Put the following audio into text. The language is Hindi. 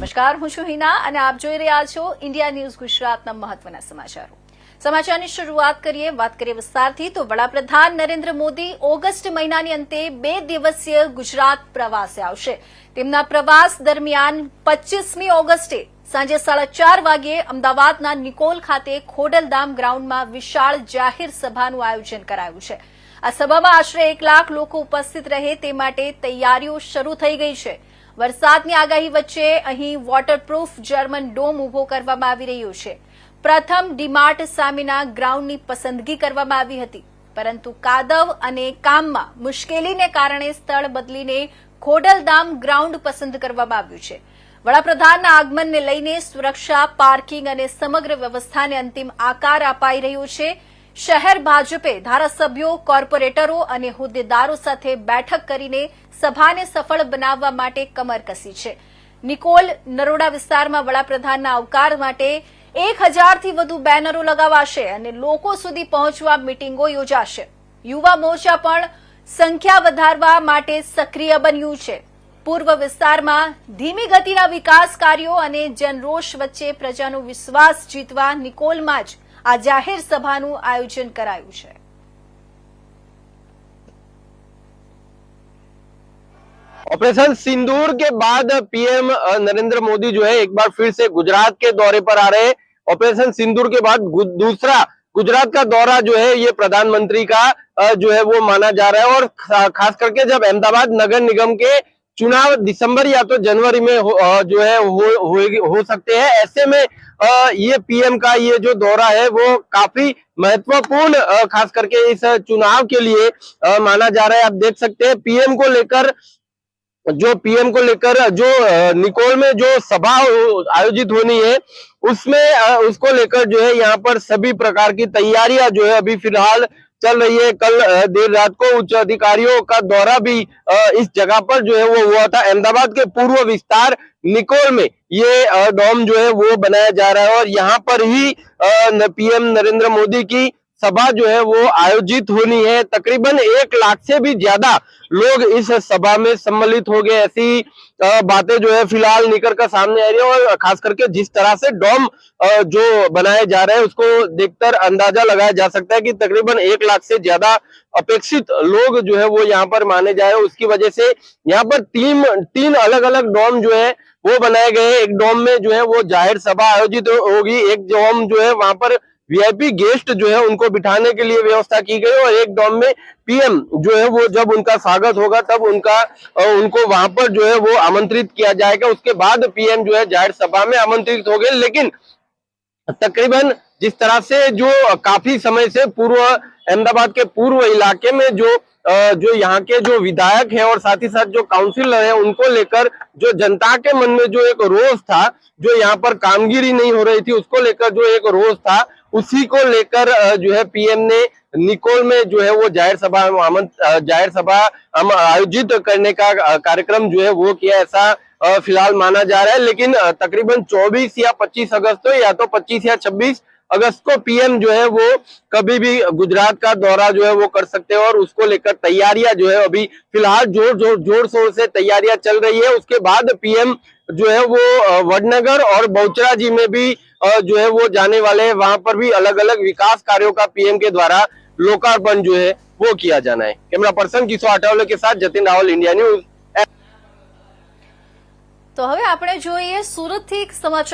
નમસ્કાર, હું છું હિના અને આપ જોઈ રહ્યા છો ઇન્ડિયા ન્યૂઝ ગુજરાતના મહત્વના સમાચારો. સમાચારની શરૂઆત કરીએ, વાત કરીએ વિસ્તારથી, તો વડાપ્રધાન નરેન્દ્ર મોદી ઓગસ્ટ મહિનાની અંતે બે દિવસીય ગુજરાત પ્રવાસે આવશે. તેમના પ્રવાસ દરમિયાન પચ્ચીસમી ઓગસ્ટે સાંજે સાડા ચાર વાગ્યે અમદાવાદના નિકોલ ખાતે ખોડલધામ ગ્રાઉન્ડમાં વિશાળ જાહેર સભાનું આયોજન કરાયું છે. આ સભામાં આશરે એક લાખ લોકો ઉપસ્થિત રહે તે માટે તૈયારીઓ શરૂ થઈ ગઈ છે. વરસાદની આગાહી વચ્ચે અહીં વોટરપ્રૂફ જર્મન ડોમ ઊભો કરવામાં આવી રહ્યો છે. પ્રથમ ડીમાર્ટ સામેના ગ્રાઉન્ડની પસંદગી કરવામાં આવી હતી. પરંતુ કાદવ અને કામમાં મુશ્કેલીને કારણે સ્થળ બદલીને ખોડલધામ ગ્રાઉન્ડ પસંદ કરવામાં આવ્યું છે. વડાપ્રધાનના આગમનને લઈને સુરક્ષા પાર્કિંગ અને સમગ્ર વ્યવસ્થાને અંતિમ આકાર અપાઈ રહ્યો છે. શહેર ભાજપે ધારાસભ્યો, કોર્પોરેટરો અને હોદ્દેદારો સાથે બેઠક કરીને સભાને સફળ બનાવવા માટે કમર કસી છે. નિકોલ નરોડા વિસ્તારમાં વડાપ્રધાનના આવકાર માટે એક હજારથી વધુ બેનરો લગાવાશે અને લોકો સુધી પહોંચવા મિટિંગો યોજાશે. યુવા મોરચા પણ સંખ્યા વધારવા માટે સક્રિય બન્યું છે. પૂર્વ વિસ્તારમાં ધીમી ગતિના વિકાસ કાર્યો અને જનરોષ વચ્ચે પ્રજાનો વિશ્વાસ જીતવા નિકોલમાં જ આ જાહેર સભાનું આયોજન કરાયું છે ऑपरेशन सिंदूर के बाद पीएम नरेंद्र मोदी जो है एक बार फिर से गुजरात के दौरे पर आ रहे हैं ऑपरेशन सिंदूर के बाद गु- दूसरा गुजरात का दौरा जो है ये प्रधानमंत्री का अ, जो है वो माना जा रहा है और खा- खास करके जब अहमदाबाद नगर निगम के चुनाव दिसंबर या तो जनवरी में हो, जो है हो, हो, हो सकते हैं। ऐसे में ये पीएम का ये जो दौरा है वो काफ़ी महत्वपूर्ण खास करके इस चुनाव के लिए माना जा रहा है। आप देख सकते हैं पीएम को लेकर जो पीएम को लेकर जो निकोल में जो सभा आयोजित होनी है उसमें उसको लेकर जो है यहाँ पर सभी प्रकार की तैयारियाँ जो है अभी फ़िलहाल चल रही है। कल देर रात को उच्च अधिकारियों का दौरा भी इस जगह पर जो है वो हुआ था। अहमदाबाद के पूर्व विस्तार निकोल में ये डॉम जो है वो बनाया जा रहा है और यहाँ पर ही पीएम नरेंद्र मोदी की सभा जो है वो आयोजित होनी है। तकरीबन एक लाख से भी ज़्यादा लोग इस सभा में सम्मिलित हो गए। ऐसी बातें जो है फ़िलहाल निकल कर सामने आ रही है और खास करके जिस तरह से डोम जो बनाए जा रहे हैं, उसको देखकर अंदाज़ा लगाया जा सकता है कि तकरीबन एक लाख से ज़्यादा अपेक्षित लोग जो है वो यहाँ पर माने जा रहे हैं। उसकी वजह से यहाँ पर तीन तीन अलग अलग डॉम जो है वो बनाए गए एक डोम में जो है वो ज़ाहिर सभा आयोजित होगी। एक डोम जो है वहाँ पर वीआईपी गेस्ट जो है उनको बिठाने के लिए व्यवस्था की गई और एक डॉम में पीएम जो है वो जब उनका स्वागत होगा तब उनका उनको वहाँ पर जो है वो आमंत्रित किया जाएगा। उसके बाद पीएम जो है ज़ाहिर सभा में आमंत्रित हो गए। लेकिन तकरीबन जिस तरह से जो काफ़ी समय से पूर्व अहमदाबाद के पूर्व इलाके में जो जो यहाँ के जो विधायक हैं और साथ ही साथ जो काउंसिलर हैं, उनको लेकर जो जनता के मन में जो एक रोष था, जो यहाँ पर कामगिरी नहीं हो रही थी, उसको लेकर जो एक रोष था, उसी को लेकर जो है पीएम ने निकोल में जो है वो ज़ाहिर सभा ज़ाहिर सभा हम आयोजित करने का कार्यक्रम जो है वो किया, ऐसा फ़िलहाल माना जा रहा है। लेकिन तकरीबन 24 या 25 अगस्त या तो 25 या 26 अगस्त को पीएम जो है वो कभी भी गुजरात का दौरा जो है वो कर सकते हैं और उसको लेकर तैयारियां जो है अभी फिलहाल जोर जोर जोर शोर से तैयारियां चल रही है उसके बाद पीएम जो है वो अ, वडनगर और बहुचरा जी में भी अ, जो है वो जाने वाले हैं वहां पर भी अलग अलग विकास कार्यों का पीएम के द्वारा लोकार्पण जो है वो किया जाना है कैमरा पर्सन किशोर अठावले के साथ जतिन रावल इंडिया न्यूज તો હવે આપણે જોઈએ સુરતથી એક સમાચાર